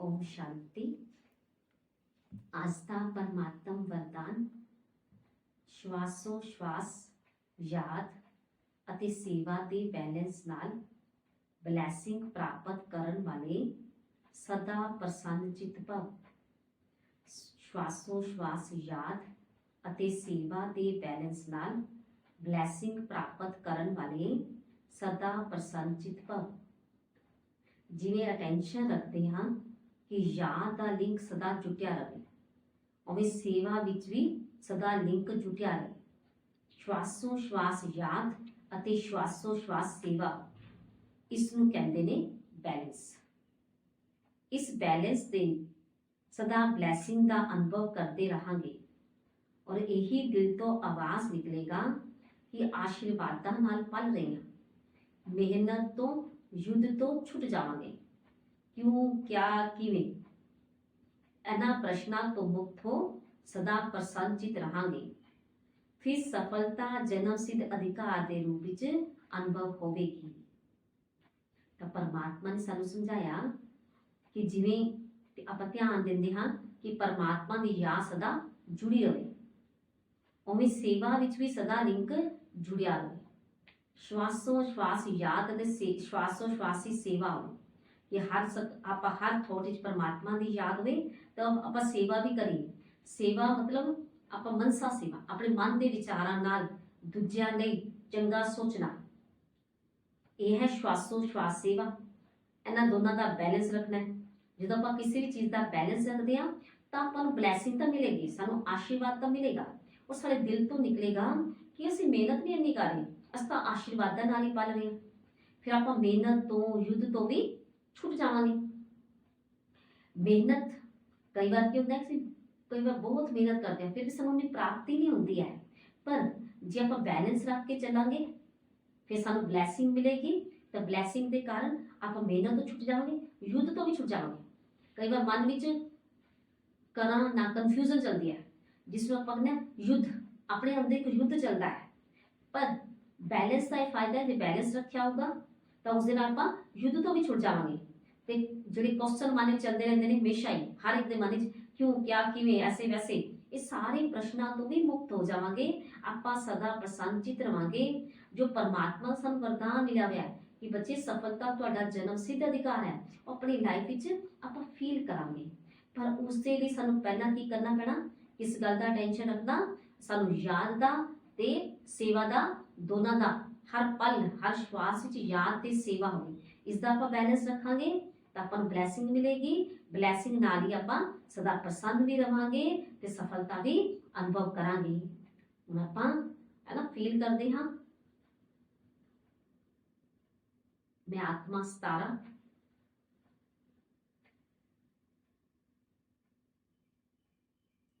ਓਮ ਸ਼ਾਂਤੀ ਅੱਜ ਦਾ ਪਰਮਾਤਮ ਵਰਦਾਨ ਸ਼ਵਾਸੋ ਸ਼ਵਾਸ ਯਾਦ ਅਤੇ ਸੇਵਾ ਦੇ ਬੈਲੈਂਸ ਨਾਲ ਬਲੇਸਿੰਗ ਪ੍ਰਾਪਤ ਕਰਨ ਵਾਲੇ ਸਦਾ ਪ੍ਰਸੰਨ ਚਿਤ ਭਵ ਸ਼ਵਾਸੋ ਸ਼ਵਾਸ ਯਾਦ ਅਤੇ ਸੇਵਾ ਦੇ ਬੈਲੈਂਸ ਨਾਲ ਬਲੇਸਿੰਗ ਪ੍ਰਾਪਤ ਕਰਨ ਵਾਲੇ ਸਦਾ ਪ੍ਰਸੰਨ ਚਿਤ ਭਵ ਜਿਵੇਂ ਅਟੈਂਸ਼ਨ ਰੱਖਦੇ ਹਾਂ ਕਿ ਯਾਦ ਦਾ ਲਿੰਕ ਸਦਾ ਜੁਟਿਆ ਰਹੇ। ਉਵੇਂ ਸੇਵਾ ਵਿੱਚ ਵੀ ਸਦਾ ਲਿੰਕ ਜੁਟਿਆ ਰਹੇ। ਸ਼ਵਾਸੋ ਸ਼ਵਾਸ ਯਾਦ ਅਤੇ ਸ਼ਵਾਸੋ ਸ਼ਵਾਸ ਸੇਵਾ ਇਸ ਨੂੰ ਕਹਿੰਦੇ ਨੇ ਬੈਲੈਂਸ। ਇਸ ਬੈਲੈਂਸ ਦੇ ਸਦਾ ਬਲੇਸਿੰਗ ਦਾ ਅਨੁਭਵ ਕਰਦੇ ਰਹਾਂਗੇ ਔਰ ਇਹੀ ਦਿਲ ਤੋਂ ਆਵਾਜ਼ ਨਿਕਲੇਗਾ ਕਿ ਆਸ਼ੀਰਵਾਦਾਂ ਨਾਲ ਪਲ ਰਹੇ ਹਾਂ ਮਿਹਨਤ ਤੋਂ, ਯੁੱਧ ਤੋਂ ਛੁੱਟ ਜਾਵਾਂਗੇ। ਕਿਉਂ, ਕਿਆ, ਕਿਵੇਂ? ਇਹਨਾਂ ਪ੍ਰਸ਼ਨਾਂ ਤੋਂ ਮੁਕਤ ਹੋ ਸਦਾ ਪ੍ਰਸੰਨਚਿਤ ਰਹਾਂਗੇ। ਫਿਰ ਸਫਲਤਾ ਜਨਮ ਸਿੱਧ ਅਧਿਕਾਰ ਦੇ ਰੂਪ ਵਿੱਚ ਅਨੁਭਵ ਹੋਵੇਗੀ। ਤਾਂ ਪਰਮਾਤਮਾ ਨੇ ਸਾਨੂੰ ਸਮਝਾਇਆ ਕਿ ਜਿਵੇਂ ਆਪਾਂ ਧਿਆਨ ਦਿੰਦੇ ਹਾਂ ਕਿ ਪਰਮਾਤਮਾ ਦੀ ਯਾਦ ਸਦਾ ਜੁੜੀ ਰਹੇ। ਉਵੇਂ ਸੇਵਾ ਵਿੱਚ ਵੀ ਸਦਾ ਲਿੰਕ ਜੁੜਿਆ ਰਹੇ। ਸ਼ਵਾਸੋ ਸ਼ਵਾਸ ਯਾਦ ਅਤੇ ਸੇ- ਸ਼ਵਾਸੋ ਸ਼ਵਾਸੀ ਸੇਵਾ ਹੋਵੇ। ਕਿ ਹਰ ਸਕ ਆਪਾਂ ਹਰ ਥੋਟ ਵਿੱਚ ਪਰਮਾਤਮਾ ਦੀ ਯਾਦ ਹੋਵੇ ਤਾਂ ਆਪਾਂ ਸੇਵਾ ਵੀ ਕਰੀਏ। ਸੇਵਾ ਮਤਲਬ ਆਪਾਂ ਮਨਸਾ ਸੇਵਾ, ਆਪਣੇ ਮਨ ਦੇ ਵਿਚਾਰਾਂ ਨਾਲ ਦੂਜਿਆਂ ਲਈ ਚੰਗਾ ਸੋਚਣਾ। ਇਹ ਹੈ ਸ਼ਵਾਸੋ ਸ਼ਵਾਸ ਸੇਵਾ। ਇਹਨਾਂ ਦੋਨਾਂ ਦਾ ਬੈਲੈਂਸ ਰੱਖਣਾ ਹੈ। ਜਦੋਂ ਆਪਾਂ ਕਿਸੇ ਵੀ ਚੀਜ਼ ਦਾ ਬੈਲੈਂਸ ਰੱਖਦੇ ਹਾਂ, ਤਾਂ ਆਪਾਂ ਨੂੰ ਬਲੇਸਿੰਗ ਤਾਂ ਮਿਲੇਗੀ, ਸਾਨੂੰ ਆਸ਼ੀਰਵਾਦ ਤਾਂ ਮਿਲੇਗਾ। ਉਹ ਸਾਡੇ ਦਿਲ ਤੋਂ ਨਿਕਲੇਗਾ ਕਿ ਅਸੀਂ ਮਿਹਨਤ ਵੀ ਇੰਨੀ ਕਰ ਰਹੇ ਅਸੀਂ ਤਾਂ ਆਸ਼ੀਰਵਾਦਾਂ ਨਾਲ ਹੀ ਪਲ ਰਹੇ ਹਾਂ। ਫਿਰ ਆਪਾਂ ਮਿਹਨਤ ਤੋਂ, ਯੁੱਧ ਤੋਂ ਵੀ ਛੁੱਟ ਜਾਵਾਂਗੇ ਮਿਹਨਤ ਕਈ ਵਾਰ ਕੀ ਹੁੰਦਾ ਹੈ ਕਿ ਕਈ ਵਾਰ ਬਹੁਤ ਮਿਹਨਤ ਕਰਦੇ ਹਾਂ ਫਿਰ ਵੀ ਸਾਨੂੰ ਉਹਦੀ ਪ੍ਰਾਪਤੀ ਨਹੀਂ ਹੁੰਦੀ ਹੈ ਪਰ ਜੇ ਆਪਾਂ ਬੈਲੈਂਸ ਰੱਖ ਕੇ ਚੱਲਾਂਗੇ ਫਿਰ ਸਾਨੂੰ ਬਲੇਸਿੰਗ ਮਿਲੇਗੀ ਤਾਂ ਬਲੇਸਿੰਗ ਦੇ ਕਾਰਨ ਆਪਾਂ ਮਿਹਨਤ ਤੋਂ ਛੁੱਟ ਜਾਵਾਂਗੇ ਯੁੱਧ ਤੋਂ ਵੀ ਛੁੱਟ ਜਾਵਾਂਗੇ ਕਈ ਵਾਰ ਮਨ ਵਿੱਚ ਕਰਾਂ ਨਾ ਕਨਫਿਊਜ਼ਨ ਚਲਦੀ ਹੈ ਜਿਸ ਨੂੰ ਆਪਾਂ ਕਹਿੰਦੇ ਹਾਂ ਯੁੱਧ ਆਪਣੇ ਅੰਦਰ ਇੱਕ ਯੁੱਧ ਚੱਲਦਾ ਹੈ ਪਰ ਬੈਲੈਂਸ ਦਾ ਇਹ ਫਾਇਦਾ ਹੈ ਜੇ ਬੈਲੈਂਸ ਰੱਖਿਆ ਹੋਊਗਾ ਤਾਂ ਉਸ ਦੇ ਨਾਲ ਆਪਾਂ ਯੁੱਧ ਤੋਂ ਵੀ ਛੁੱਟ ਜਾਵਾਂਗੇ। ਤੇ ਜਿਹੜੇ ਕੁਐਸਚਨ ਮਨ ਵਿੱਚ ਚੱਲਦੇ ਰਹਿੰਦੇ ਨੇ, ਹਮੇਸ਼ਾ ਹੀ, ਹਰ ਇੱਕ ਦੇ ਮਨ ਵਿੱਚ ਕਿਉਂ, ਕਿਆ, ਕਿਵੇਂ, ਐਸੇ, ਵੈਸੇ, ਇਹ ਸਾਰੇ ਪ੍ਰਸ਼ਨਾਂ ਤੋਂ ਵੀ ਮੁਕਤ ਹੋ ਜਾਵਾਂਗੇ। ਆਪਾਂ ਸਦਾ ਪ੍ਰਸੰਨਚਿਤ ਰਵਾਂਗੇ। ਜੋ ਪਰਮਾਤਮਾ ਸਾਨੂੰ ਵਰਦਾਨ ਮਿਲਿਆ ਹੋਇਆ ਹੈ ਕਿ ਬੱਚੇ, ਸਫਲਤਾ ਤੁਹਾਡਾ ਜਨਮ ਸਿੱਧ ਅਧਿਕਾਰ ਹੈ। ਉਹ ਆਪਣੀ ਲਾਈਫ ਵਿੱਚ ਆਪਾਂ ਫੀਲ ਕਰਾਂਗੇ। ਪਰ ਉਸ ਦੇ ਲਈ ਸਾਨੂੰ ਪਹਿਲਾਂ ਕੀ ਕਰਨਾ ਪੈਣਾ? ਇਸ ਗੱਲ ਦਾ ਟੈਨਸ਼ਨ ਰੱਖਣਾ, ਸਾਨੂੰ ਯਾਦ ਦਾ ਤੇ ਸੇਵਾ ਦਾ, ਦੋਨਾਂ ਦਾ ਹਰ ਪਲ ਹਰ ਸ਼ਵਾਸ ਵਿੱਚ ਯਾਦ ਤੇ ਸੇਵਾ ਹੋਵੇ ਇਸ ਦਾ ਆਪਾਂ ਬੈਲੈਂਸ ਰੱਖਾਂਗੇ ਤਾਂ ਆਪਾਂ ਨੂੰ ਬਲੇਸਿੰਗ ਮਿਲੇਗੀ ਬਲੇਸਿੰਗ ਨਾਲ ਹੀ ਆਪਾਂ ਸਦਾ ਪ੍ਰਸੰਨ ਵੀ ਰਵਾਂਗੇ ਤੇ ਸਫਲਤਾ ਵੀ ਅਨੁਭਵ ਕਰਾਂਗੇ ਹੁਣ ਆਪਾਂ ਹੈ ਨਾ ਫੀਲ ਕਰਦੇ ਹਾਂ ਮੈਂ ਆਤਮਾ 17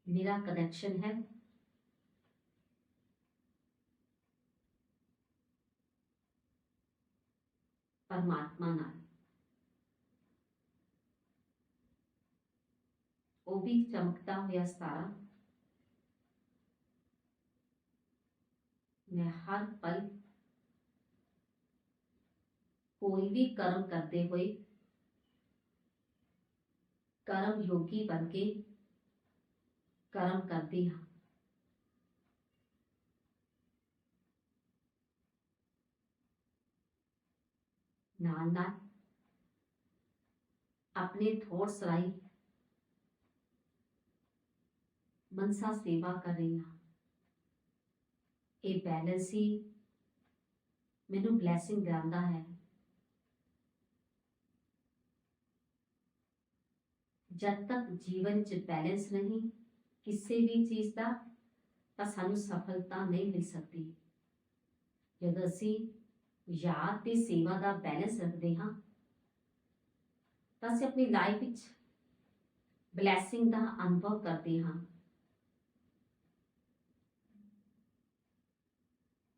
ਮੇਰਾ ਕਨੈਕਸ਼ਨ ਹੈ ਪਰਮਾਤਮਾ ਨਾਲ ਉਹ ਵੀ ਚਮਕਦਾ ਹੋਇਆ ਸਿਤਾਰਾ ਮੈਂ ਹਰ ਪਲ ਕੋਈ ਵੀ ਕਰਮ ਕਰਦੇ ਹੋਏ ਕਰਮ ਯੋਗੀ ਬਣ ਕੇ ਕਰਮ ਕਰਦੀ ਹਾਂ ਨਾਲ ਨਾਲ ਆਪਣੇ ਥੋੜਸ ਰਾਹੀਂ ਮਨਸਾ ਸੇਵਾ ਕਰ ਰਹੀ ਹਾਂ। ਇਹ ਬੈਲੈਂਸ ਹੀ ਮੈਨੂੰ ਬਲੇਸਿੰਗ ਦਿੰਦਾ ਹੈ। ਜਦ ਤੱਕ ਜੀਵਨ 'ਚ ਬੈਲੈਂਸ ਨਹੀਂ, ਕਿਸੇ ਵੀ ਚੀਜ਼ ਦਾ, ਤਾਂ ਸਾਨੂੰ ਸਫਲਤਾ ਨਹੀਂ ਮਿਲ ਸਕਦੀ। ਜਦੋਂ ਅਸੀਂ ਯਾਦ ਤੇ ਸੇਵਾ ਦਾ ਬੈਲੈਂਸ ਰੱਖਦੇ ਹਾਂ। ਤਾਂ ਅਸੀਂ ਆਪਣੀ ਲਾਈਫ ਵਿੱਚ ਬਲੇਸਿੰਗ ਦਾ ਅਨੁਭਵ ਕਰਦੇ ਹਾਂ।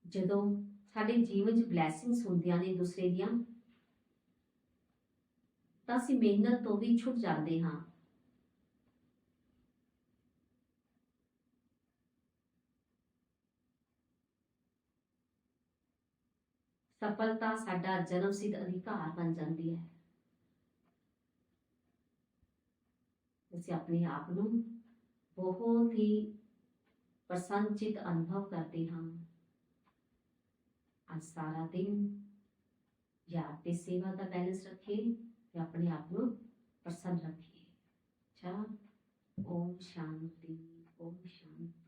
ਜਦੋਂ ਸਾਡੇ ਜੀਵਨ 'ਚ ਬਲੇਸਿੰਗਸ ਹੁੰਦੀਆਂ ਨੇ ਦੂਸਰੇ ਦੀਆਂ, ਤਾਂ ਅਸੀਂ ਮਿਹਨਤ ਤੋਂ ਵੀ ਛੁੱਟ ਜਾਂਦੇ ਹਾਂ। ਸਫਲਤਾ ਸਾਡਾ ਜਨਮ ਸਿੱਧ ਅਧਿਕਾਰ ਬਣ ਜਾਂਦੀ ਹੈ ਅਸੀਂ ਆਪਣੇ ਆਪ ਨੂੰ ਬਹੁਤ ਹੀ ਪ੍ਰਸੰਨਚਿਤ ਅਨੁਭਵ ਕਰਦੇ ਹਾਂ ਅੱਜ ਸਾਰਾ ਦਿਨ ਯਾਦ ਤੇ ਸੇਵਾ ਦਾ ਬੈਲੈਂਸ ਰੱਖੀਏ ਤੇ ਆਪਣੇ ਆਪ ਨੂੰ ਪ੍ਰਸੰਨ ਰੱਖੀਏ ਚਾ ਓਮ ਸ਼ਾਂਤੀ ਓਮ ਸ਼ਾਂਤੀ